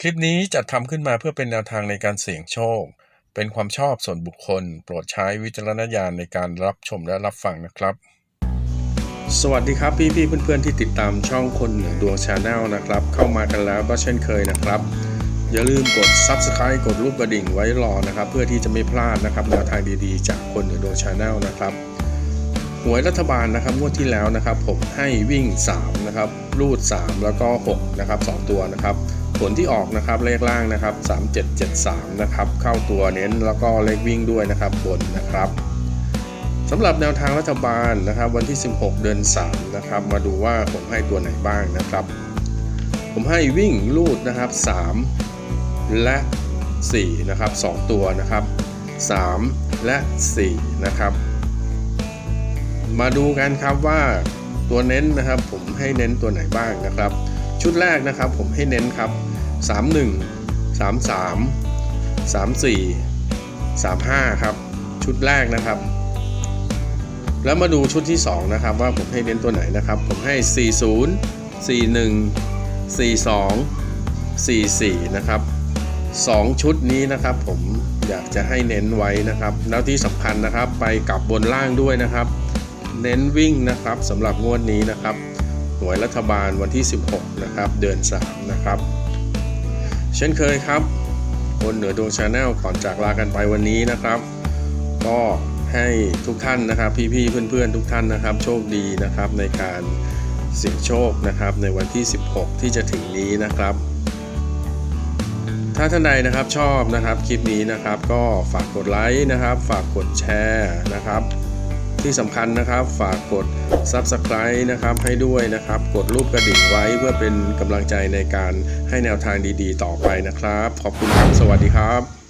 คลิปนี้จัดทำขึ้นมาเพื่อเป็นแนวทางในการเสี่ยงโชค เป็นความชอบส่วนบุคคล โปรดใช้วิจารณญาณในการรับชมและรับฟังนะครับ สวัสดีครับพี่พี่ๆเพื่อนๆที่ติดตามช่องคนเหนือดวงชาแนลนะครับ เข้ามากันแล้วก็เช่นเคยนะครับ อย่าลืมกด Subscribe กดรูปกระดิ่งไว้รอนะครับ เพื่อที่จะไม่พลาดนะครับแนวทางดีๆ จากคนเหนือดวงชาแนลนะครับหวยรัฐบาลนะครับงวดที่แล้วนะครับ ผมให้วิ่ง3นะครับรูด 3 แล้วก็6นะครับ2ตัวนะครับ ผลที่ออกนะครับเลขล่างนะครับ 3773 นะครับ เข้าตัวเน้นแล้วก็เลขวิ่งด้วยนะครับบนนะครับสำหรับแนวทางรัฐบาลนะครับ วันที่ 16 เดือน 3 นะครับ มาดูว่าผมให้ตัวไหนบ้างนะครับ ผมให้วิ่งรูดนะครับ 3 และ 4 นะครับ 2 ตัวนะครับ 3 และ 4 นะครับ มาดูกันครับว่าตัวเน้นนะครับ ผมให้เน้นตัวไหนบ้างนะครับ ชุดแรกนะครับผมให้เน้นครับ 31 33 34 35 ครับ ชุดแรกนะครับ แล้วมาดูชุดที่ 2 นะครับ ว่าผมให้เน้นตัวไหนนะครับ ผมให้ 40 41 42 44 นะครับ 2 ชุดนี้นะครับ ผมอยากจะให้เน้นไว้นะครับ แล้วที่สำคัญนะครับ ไปกลับบนล่างด้วยนะครับ เน้นวิ่งนะครับสำหรับงวดนี้นะครับหน่วยรัฐบาลวันที่ 16 นะครับ เดือน 3 นะครับ เช่นเคยครับ คนเหนือดวงชาแนลก่อนจากลากันไปวันนี้นะครับ ก็ให้ทุกท่านนะครับ พี่ๆเพื่อนๆทุกท่านนะครับ โชคดีนะครับในการเสี่ยงโชคนะครับในวันที่ 16 ที่จะถึงนี้นะครับ ถ้าท่านใดนะครับชอบนะครับคลิปนี้นะครับ ก็ฝากกดไลค์นะครับ ฝากกดแชร์นะครับ ที่สำคัญนะครับฝากกด Subscribe นะครับให้ด้วยนะครับ กดรูปกระดิ่งไว้เพื่อเป็นกำลังใจในการให้แนวทางดีๆ ต่อไปนะครับ ขอบคุณครับ สวัสดีครับ